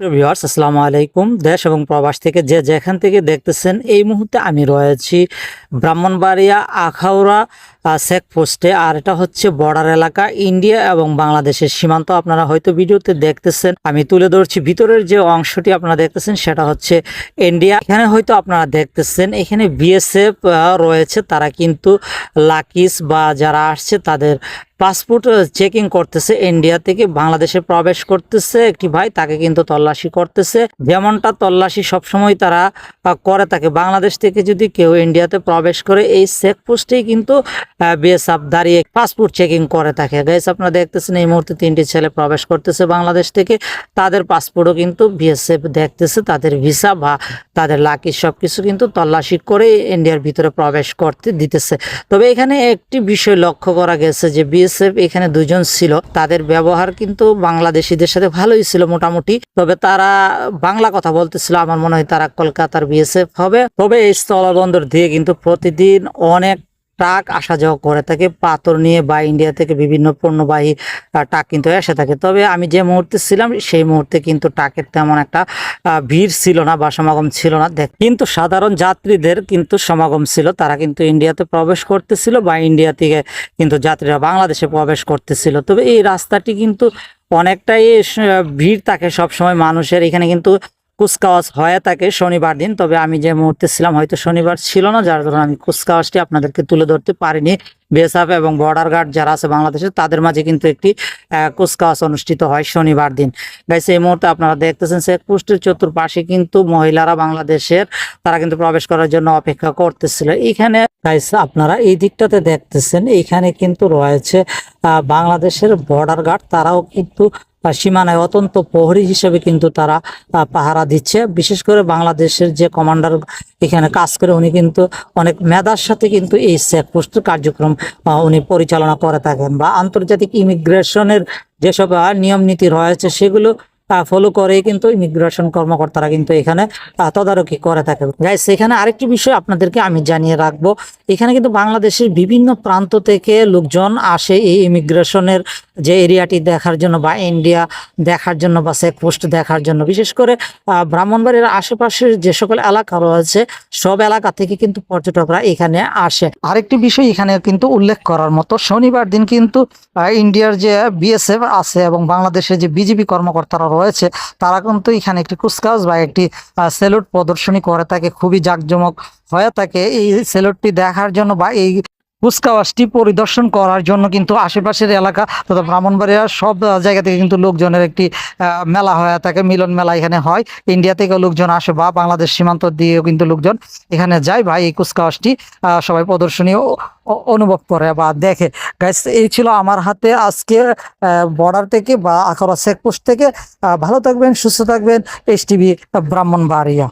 Viewers, আসসালামু আলাইকুম। দেশ এবং প্রবাস থেকে যে যেখান থেকে দেখতেছেন, এই মুহূর্তে আমি রয়েছি ব্রাহ্মণবাড়িয়া, আখাউড়া চেক পোস্টে। আর এটা হচ্ছে বর্ডার এলাকা, ইন্ডিয়া এবং বাংলাদেশের সীমান্ত। আপনারা হয়তো ভিডিওতে দেখতেছেন, আমি তুলে ধরছি। ভিতরের যে অংশটি আপনারা দেখতেছেন, সেটা হচ্ছে ইন্ডিয়া। এখানে হয়তো আপনারা দেখতেছেন, এখানে বিএসএফ রয়েছে। তারা কিন্তু লাকিস বা যারা আসছে, তাদের পাসপোর্ট চেকিং করতেছে। ইন্ডিয়া থেকে বাংলাদেশে প্রবেশ করতেছে একটি ভাই, তাকে কিন্তু তল্লাশি করতেছে। যেমনটা তল্লাশি সবসময় তারা করে থাকে। বাংলাদেশ থেকে যদি কেউ ইন্ডিয়াতে প্রবেশ করে, এই চেক পোস্টেই কিন্তু বিএসএফ দাঁড়িয়ে পাসপোর্ট চেকিং করে থাকে। গাইস আপনারা দেখতেছেন এই মুহূর্তে তিনটি ছেলে প্রবেশ করতেছে বাংলাদেশ থেকে। তাদের পাসপোর্টও কিন্তু বিএসএফ দেখতেছে, তাদের ভিসা বা তাদের লাকি সবকিছু কিন্তু তল্লাশি করে ইন্ডিয়ার ভিতরে প্রবেশ করতে দিতেছে। তবে এখানে একটি বিষয় লক্ষ্য করা গেছে যে বিএসএফ এখানে দুজন ছিল, তাদের ব্যবহার কিন্তু বাংলাদেশিদের সাথে ভালোই ছিল মোটামুটি। তবে তারা বাংলা কথা বলতেছিল, আমার মনে হয় তারা কলকাতার বিএসএফ হবে। তবে এই স্থলবন্দর দিয়ে কিন্তু প্রতিদিন অনেক ট্রাক আসা যাওয়া করে থাকে, পাথর নিয়ে বা ইন্ডিয়া থেকে বিভিন্ন পণ্যবাহী ট্রাক কিন্তু এসে থাকে। তবে আমি যে মুহূর্তে ছিলাম, সেই মুহূর্তে কিন্তু ট্রাকের তেমন একটা ভিড় ছিল না বা সমাগম ছিল না। দেখ, কিন্তু সাধারণ যাত্রীদের কিন্তু সমাগম ছিল। তারা কিন্তু ইন্ডিয়াতে প্রবেশ করতেছিল বা ইন্ডিয়া থেকে কিন্তু যাত্রীরা বাংলাদেশে প্রবেশ করতেছিল। তবে এই রাস্তাটি কিন্তু অনেকটাই ভিড় থাকে সবসময় মানুষের। এখানে কিন্তু কুচকাওয়াজ হয়ে থাকে শনিবার দিন, তবে আমি যে মুহূর্তে ছিলাম হয়তো শনিবার ছিল না, যার কারণে আমি কুচকাওয়াজটি আপনাদেরকে তুলে ধরতে পারিনি। বিএসএফ এবং বর্ডার গার্ড যারা আছে বাংলাদেশে, তাদের মাঝে কিন্তু একটি কুচকাওয়াজ অনুষ্ঠিত হয় শনিবার দিন। গাইস এই মুহূর্তে আপনারা দেখতেছেন চেকপোস্টের চতুর্পাশে কিন্তু মহিলারা বাংলাদেশের, তারা কিন্তু প্রবেশ করার জন্য অপেক্ষা করতেছিল। এখানে গাইস আপনারা এই দিকটাতে দেখতেছেন, এখানে কিন্তু রয়েছে বাংলাদেশের বর্ডার গার্ড, তারাও কিন্তু সীমানায় অত্যন্ত প্রহরী হিসেবে কিন্তু তারা পাহারা দিচ্ছে। বিশেষ করে বাংলাদেশের যে কমান্ডার এখানে কাজ করে, উনি কিন্তু অনেক মেধার সাথে কিন্তু এই চেকপোস্টের কার্যক্রম উনি পরিচালনা করে থাকেন। বা আন্তর্জাতিক ইমিগ্রেশনের যেসব নিয়ম নীতি রয়েছে, সেগুলো ফলো করে কিন্তু ইমিগ্রেশন কর্মকর্তারা কিন্তু এখানে তদারকি করে থাকে। গাইস এখানে আরেকটি বিষয় আপনাদেরকে আমি জানিয়ে রাখব। এখানে কিন্তু বাংলাদেশের বিভিন্ন প্রান্ত থেকে লোকজন আসে এই ইমিগ্রেশনের যে এরিয়াটি দেখার জন্য বা ইন্ডিয়া দেখার জন্য বা চেকপোস্ট দেখার জন্য। বিশেষ করে ব্রাহ্মণবাড়ির আশেপাশের যে সকল এলাকা রয়েছে, সব এলাকা থেকে কিন্তু পর্যটকরা এখানে আসে। আরেকটি বিষয় এখানে কিন্তু উল্লেখ করার মতো, শনিবার দিন কিন্তু ইন্ডিয়ার যে বিএসএফ আছে এবং বাংলাদেশের যে বিজেপি কর্মকর্তারা রয়েছে, তারা কিন্তু এখানে একটি কুচকাওয়াজ বা একটি সেলুট প্রদর্শনী করে থাকে, খুবই জাঁকজমক হয়ে থাকে। এই সেলুটটি দেখার জন্য বা এই কুচকাওয়াজটি পরিদর্শন করার জন্য কিন্তু আশেপাশের এলাকা তথা ব্রাহ্মণবাড়িয়া সব জায়গা থেকে কিন্তু লোকজনের একটি মেলা হয়ে। থাকে মিলন মেলা এখানে হয়। ইন্ডিয়া থেকেও লোকজন আসে বা বাংলাদেশ সীমান্ত দিয়েও কিন্তু লোকজন এখানে যায় বা এই কুচকাওয়াজটি সবাই প্রদর্শনী অনুভব করে বা দেখে। গাইস এই ছিল আমার হাতে আজকে বর্ডার থেকে বা আখরা চেকপোস্ট থেকে। ভালো থাকবেন, সুস্থ থাকবেন। S TV Brahmanbaria.